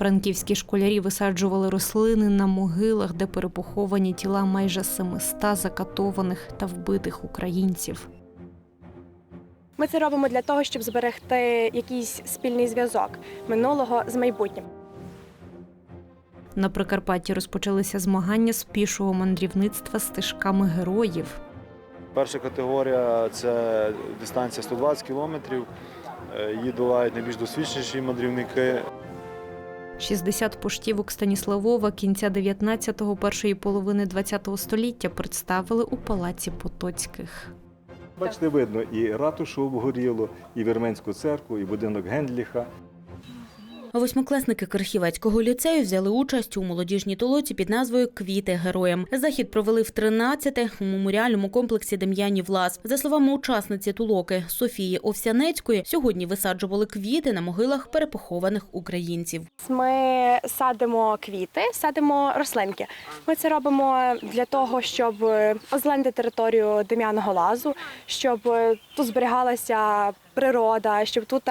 Франківські школярі висаджували рослини на могилах, де перепоховані тіла майже 700 закатованих та вбитих українців. Ми це робимо для того, щоб зберегти якийсь спільний зв'язок минулого з майбутнім. На Прикарпатті розпочалися змагання з пішого мандрівництва стежками героїв. Перша категорія це дистанція 120 кілометрів. Е, Її долають найбільш досвідченіші мандрівники. 60 поштівок Станіславова кінця 19-го, першої половини 20-го століття представили у палаці Потоцьких. Бачите, видно і ратушу обгоріло, і Вірменську церкву, і будинок Гендліха. Восьмикласники Крихівецького ліцею взяли участь у молодіжній толоці під назвою Квіти героям. Захід провели в 13-те у меморіальному комплексі Дем'янів Лас. За словами учасниці тулоки Софії Овсянецької, сьогодні висаджували квіти на могилах перепохованих українців. Ми садимо квіти, садимо рослинки. Ми це робимо для того, щоб озеленити територію Дем'яного лазу, щоб тут зберігалася природа, щоб тут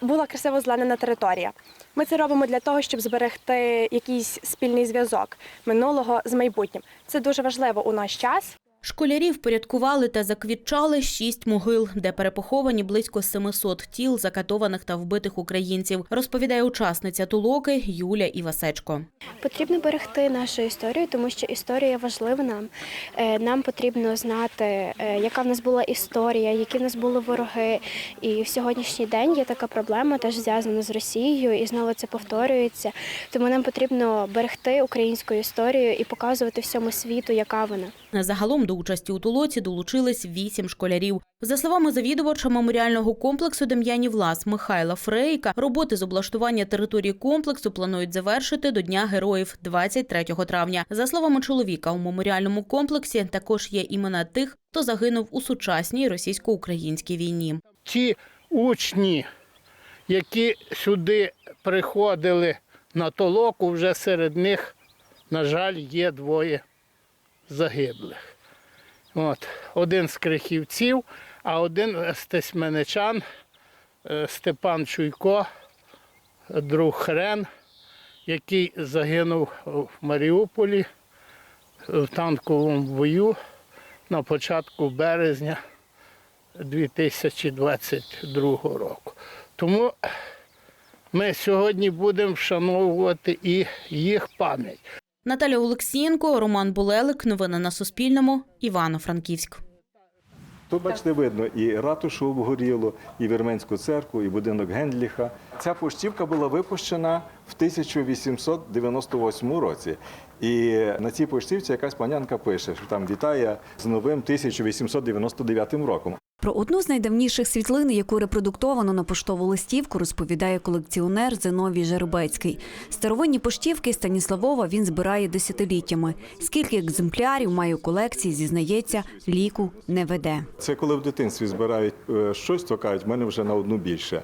була красиво зеленена територія. Ми це робимо для того, щоб зберегти якийсь спільний зв'язок минулого з майбутнім. Це дуже важливо у наш час. Школярі впорядкували та заквітчали шість могил, де перепоховані близько 700 тіл закатованих та вбитих українців, розповідає учасниця тулоки Юля Івасечко. Потрібно берегти нашу історію, тому що історія важлива нам. Е, Нам потрібно знати, е, яка в нас була історія, які в нас були вороги. І в сьогоднішній день є така проблема, теж зв'язана з Росією, і знову це повторюється. Тому нам потрібно берегти українську історію і показувати всьому світу, яка вона. Загалом до участі у тулоці долучились вісім школярів. За словами завідувача меморіального комплексу Дем'янів Лас Михайла Фрейка, роботи з облаштування території комплексу планують завершити до Дня героїв 23 травня. За словами чоловіка, у меморіальному комплексі також є імена тих, хто загинув у сучасній російсько-українській війні. ті учні, які сюди приходили на толоку, вже серед них, на жаль, є двоє загиблих. От, один з крихівців, а один з тесьменичан е, Степан Чуйко, друг Хрен, який загинув в Маріуполі в танковому бою на початку березня 2022 року. Тому ми сьогодні будемо вшановувати і їх пам'ять. Наталя Олексієнко, Роман Булелик. Новини на Суспільному. Івано-Франківськ. Тут, бачите, видно і ратушу обгоріло, і Вірменську церкву, і будинок Гендліха. Ця поштівка була випущена в 1898 році. І на цій поштівці якась панянка пише, що там вітає з новим 1899 роком. Про одну з найдавніших світлин, яку репродуктовано на поштову листівку, розповідає колекціонер Зиновій Жеребецький. Старовинні поштівки Станіславова він збирає десятиліттями. Скільки екземплярів має у колекції, зізнається, ліку не веде. Це коли в дитинстві збирають е, щось, то кажуть, в мене вже на одну більше.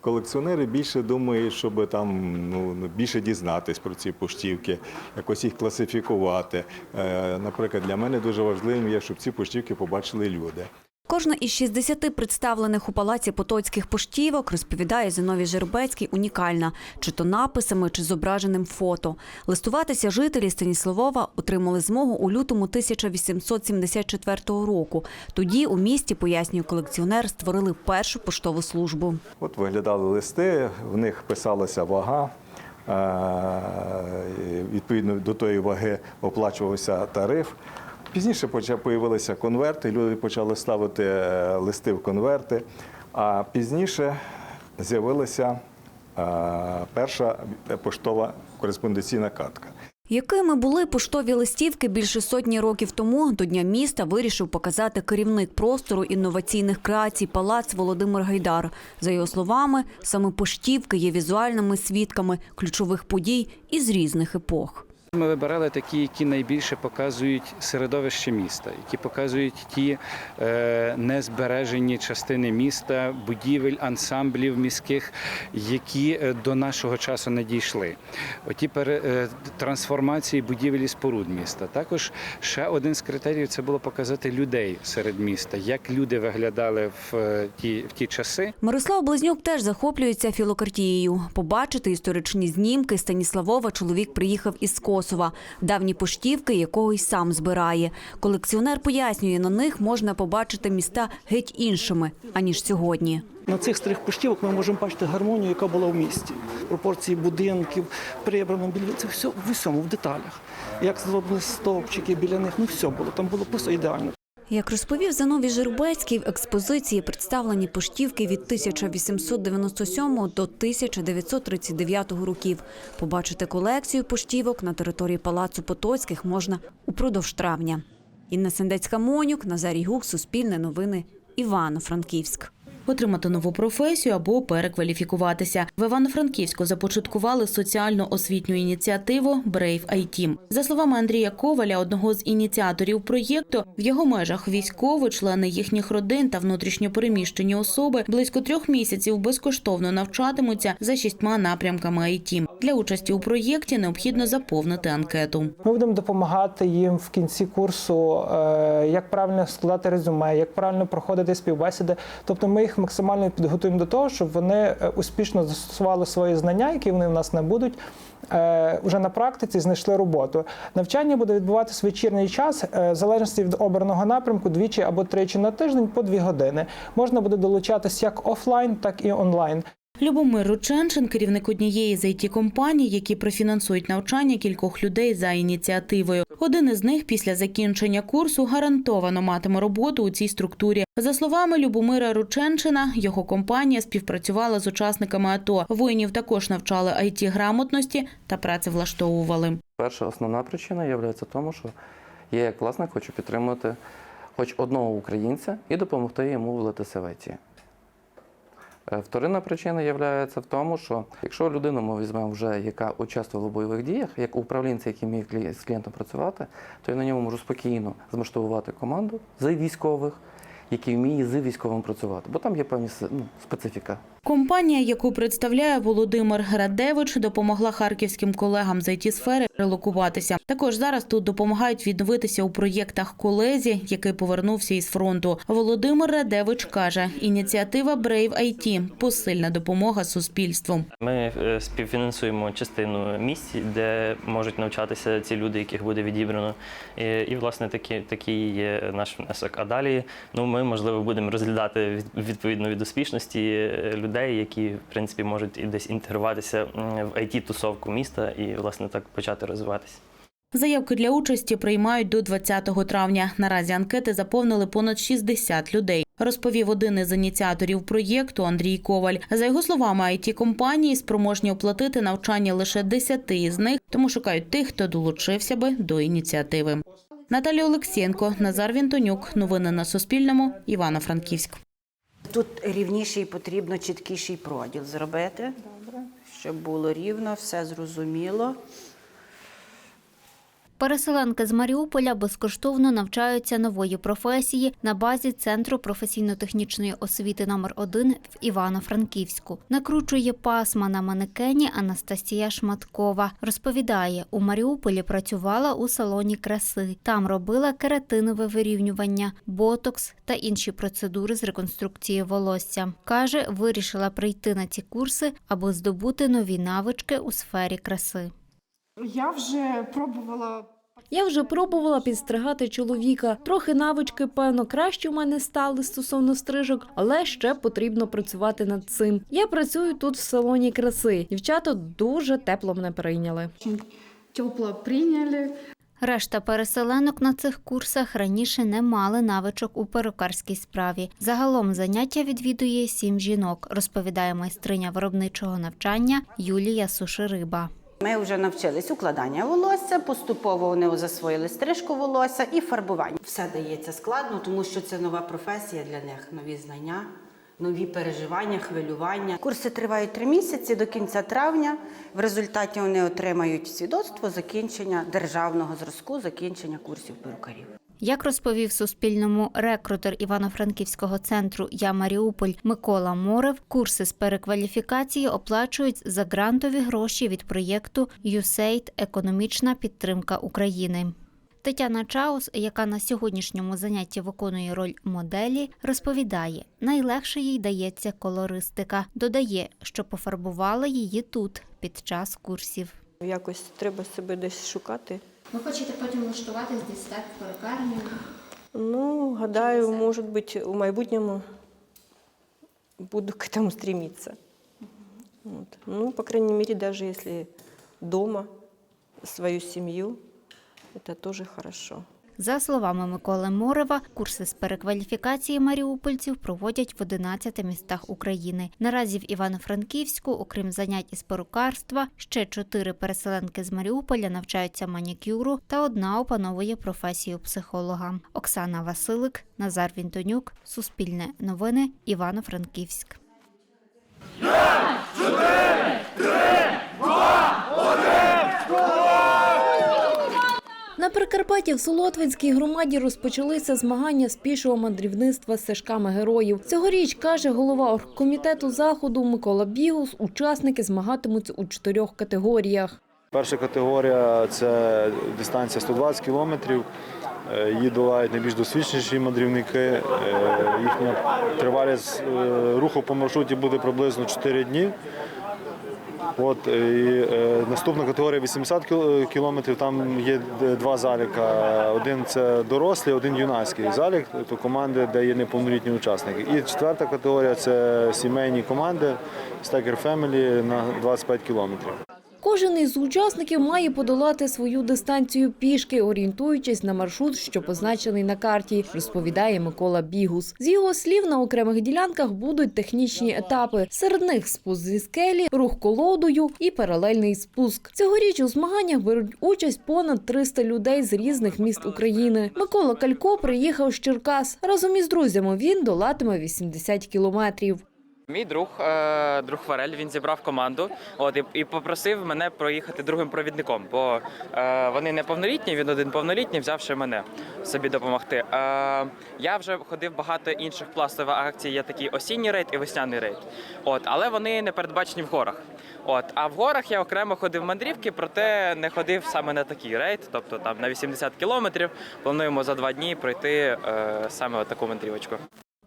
Колекціонери більше думають, щоб там ну, більше дізнатись про ці поштівки, якось їх класифікувати. Е, Наприклад, для мене дуже важливим є, щоб ці поштівки побачили люди. Кожна із 60 представлених у палаці потоцьких поштівок, розповідає Зиновій Жербецький, унікальна, чи то написами, чи зображеним фото. Листуватися жителі Станіславова отримали змогу у лютому 1874 року. Тоді у місті, пояснює колекціонер, створили першу поштову службу. От виглядали листи, в них писалася вага. е, Відповідно до тої ваги оплачувався тариф. Пізніше з'явилися конверти, люди почали ставити е, листи в конверти. А пізніше з'явилася е, перша поштова кореспонденційна картка. Якими були поштові листівки більше сотні років тому, до Дня міста вирішив показати керівник простору інноваційних креацій палац Володимир Гайдар. За його словами, саме поштівки є візуальними свідками ключових подій із різних епох. Ми вибирали такі, які найбільше показують середовище міста, які показують ті е, незбережені частини міста, будівель, ансамблів міських, які е, до нашого часу не дійшли. Оті е, трансформації будівель і споруд міста. Також ще один з критеріїв це було показати людей серед міста, як люди виглядали в ті, в ті часи. Мирослав Близнюк теж захоплюється філокартією. Побачити історичні знімки Станіславова чоловік приїхав із Косова, давні поштівки, якого й сам збирає. Колекціонер пояснює, на них можна побачити міста геть іншими аніж сьогодні. На цих старих поштівок ми можемо бачити гармонію, яка була в місті. Пропорції будинків, прибрано біля це все в усьому, в деталях. Як зроблені стовпчики біля них, ну все було. Там було просто ідеально. Як розповів Зановій Жирбецький, в експозиції представлені поштівки від 1897 до 1939 років. Побачити колекцію поштівок на території Палацу Потоцьких можна упродовж травня. Інна Сендецька-Монюк, Назарій Гук, Суспільне новини, Івано-Франківськ. Отримати нову професію або перекваліфікуватися. В Івано-Франківську започаткували соціально-освітню ініціативу Brave IT. За словами Андрія Коваля, одного з ініціаторів проєкту, в його межах військові, члени їхніх родин та внутрішньопереміщені особи близько трьох місяців безкоштовно навчатимуться за шістьма напрямками IT. Для участі у проєкті необхідно заповнити анкету. Ми будемо допомагати їм в кінці курсу, е, як правильно складати резюме, як правильно проходити співбесіди. Тобто ми їх максимально підготуємо до того, щоб вони е, успішно застосували свої знання, які вони в нас не будуть. е, Вже на практиці знайшли роботу. Навчання буде відбуватися вечірній час, е, в залежності від обраного напрямку, двічі або тричі на тиждень по дві години. Можна буде долучатись як офлайн, так і онлайн. Любомир Рученшин, керівник однієї з it компаній, які профінансують навчання кількох людей за ініціативою. Один із них після закінчення курсу гарантовано матиме роботу у цій структурі. За словами Любомира Рученшина, його компанія співпрацювала з учасниками АТО. Воїнів також навчали it грамотності та працевлаштовували. Перша основна причина є в тому, що я як власник хочу підтримати хоч одного українця і допомогти йому влитися в ІТ. Е, Вторинна причина є в тому, що якщо людину ми візьмемо вже, яка участвувала в бойових діях, як управлінця, який міг з клієнтом працювати, то я на ньому можу спокійно змасштабувати команду з військових, які вміє з військовим працювати, бо там є певні ну, специфіка. Компанія, яку представляє Володимир Градевич, допомогла харківським колегам з it сфери релокуватися. Також зараз тут допомагають відновитися у проєктах колезі, який повернувся із фронту. Володимир Радевич каже: ініціатива Brave IT – посильна допомога суспільству. Ми е, співфінансуємо частину місць, де можуть навчатися ці люди, яких буде відібрано. І, власне такі, такий є наш внесок. А далі ну, ми, можливо, будемо розглядати відповідно від успішності е, людей, які в принципі можуть і десь інтегруватися в it тусовку міста і власне так почати розвиватися. Заявки для участі приймають до 20 травня. Наразі анкети заповнили понад 60 людей. Розповів один із ініціаторів проєкту Андрій Коваль. За його словами, it компанії спроможні оплатити навчання лише 10 із них, тому шукають тих, хто долучився би до ініціативи. Наталія Олексєнко, Назар Вінтонюк. Новини на Суспільному. Івано-Франківськ. Тут рівніший потрібно чіткіший проділ зробити, Добре. щоб було рівно, все зрозуміло. Переселенки з Маріуполя безкоштовно навчаються нової професії на базі Центру професійно-технічної освіти номер 1 в Івано-Франківську. Накручує пасма на манекені Анастасія Шматкова. Розповідає, у Маріуполі працювала у салоні краси. Там робила кератинове вирівнювання, ботокс та інші процедури з реконструкції волосся. Каже, вирішила прийти на ці курси, аби здобути нові навички у сфері краси. Я вже пробувала. Я вже пробувала підстригати чоловіка. Трохи навички, певно, краще у мене стали стосовно стрижок, але ще потрібно працювати над цим. Я працюю тут в салоні краси. Дівчата дуже тепло мене прийняли. Тепло прийняли. Решта переселенок на цих курсах раніше не мали навичок у перукарській справі. Загалом заняття відвідує сім жінок, розповідає майстриня виробничого навчання Юлія Сушириба. Ми вже навчились укладання волосся, поступово вони засвоїли стрижку волосся і фарбування. Все дається складно, тому що це нова професія для них, нові знання. нові переживання, хвилювання. Курси тривають три місяці до кінця травня. В результаті вони отримають свідоцтво закінчення державного зразку, закінчення курсів перукарів. Як розповів Суспільному рекрутер Івано-Франківського центру Я Маріуполь Микола Морев, курси з перекваліфікації оплачують за грантові гроші від проєкту USAID Економічна підтримка України. Тетяна Чаус, яка на сьогоднішньому занятті виконує роль моделі, розповідає, найлегше їй дається колористика. Додає, що пофарбувала її тут під час курсів. Якось треба себе десь шукати. Ви хочете потім влаштуватись десь так в перукарню? Ну, гадаю, може бути, у майбутньому буду к этому стремиться. Вот. Ну, по крайней мере, даже если дома свою семью, это тоже хорошо. За словами Миколи Морева, курси з перекваліфікації маріупольців проводять в 11 містах України. Наразі в Івано-Франківську, окрім занять із перукарства, ще чотири переселенки з Маріуполя навчаються манікюру та одна опановує професію психолога. Оксана Василик, Назар Вінтонюк, Суспільне новини, Івано-Франківськ. На Прикарпатті в Солотвинській громаді розпочалися змагання з пішого мандрівництва з стежками героїв. Цьогоріч, каже голова оргкомітету заходу Микола Бігус, учасники змагатимуться у чотирьох категоріях. Перша категорія це дистанція 120 кілометрів. Е, Її долають найбільш досвідченіші мандрівники. Е, Їхня тривалість е, руху по маршруті буде приблизно 4 дні. От, і, е, наступна категорія 80 кілометрів. Там є два заліка. Один це дорослі, один юнацький залік, то команди, де є неповнолітні учасники. І четверта категорія це сімейні команди стекер Family на 25 кілометрів. Кожен із учасників має подолати свою дистанцію пішки, орієнтуючись на маршрут, що позначений на карті, розповідає Микола Бігус. З його слів, на окремих ділянках будуть технічні етапи. Серед них спуск зі скелі, рух колодою і паралельний спуск. Цьогоріч у змаганнях беруть участь понад 300 людей з різних міст України. Микола Калько приїхав з Черкас. Разом із друзями він долатиме 80 кілометрів. Мій друг, е, друг Фарель, він зібрав команду от, і, попросив мене проїхати другим провідником, бо е, вони неповнолітні, він один повнолітній, взявши мене собі допомогти. Е, я вже ходив багато інших пластових акцій, є такий осінній рейд і весняний рейд. От, але вони не передбачені в горах. От, а в горах я окремо ходив мандрівки, проте не ходив саме на такий рейд, тобто там на 80 кілометрів. Плануємо за два дні пройти саме таку мандрівочку.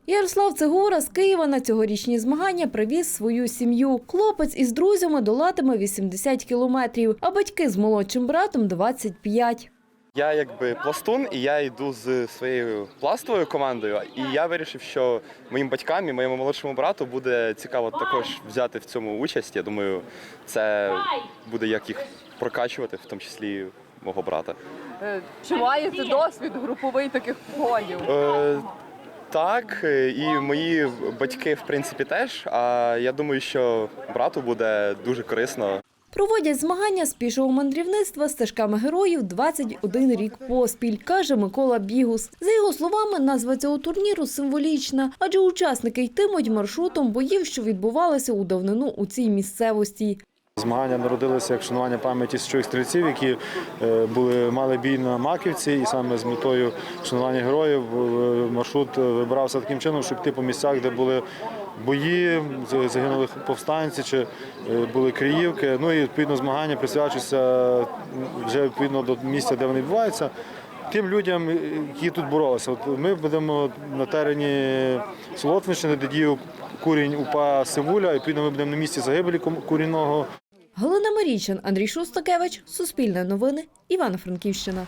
Ярослав Цегора з Києва на цьогорічні змагання привіз свою сім'ю. Хлопець із друзями долатиме 80 кілометрів, а батьки з молодшим братом 25. Я якби пластун, і я йду з своєю пластовою командою. І я вирішив, що моїм батькам і моєму молодшому брату буде цікаво також взяти в цьому участь. Я думаю, це буде як їх прокачувати, в тому числі мого брата. Е, Чи маєте досвід груповий таких погонів? Е, так, е, і мої батьки, в принципі, теж. А я думаю, що брату буде дуже корисно. Проводять змагання з пішого мандрівництва стежками героїв 21 рік поспіль, каже Микола Бігус. За його словами, назва цього турніру символічна, адже учасники йтимуть маршрутом боїв, що відбувалися у давнину у цій місцевості. Змагання народилися як шанування пам'яті січових стрільців, які е, були мали бій на Маківці, і саме з метою шанування героїв е, маршрут вибирався таким чином, щоб йти по місцях, де були бої, загинули повстанці чи е, були Криївки. Ну і відповідно змагання присвячуються вже відповідно до місця, де вони відбуваються. Тим людям, які тут боролися. От ми будемо на терені Солотвинщини, де діяв курінь УПА Сивуля, і ми будемо на місці загибелі курінного. Галина Марійчин, Андрій Шустакевич, Суспільне новини, Івано-Франківщина.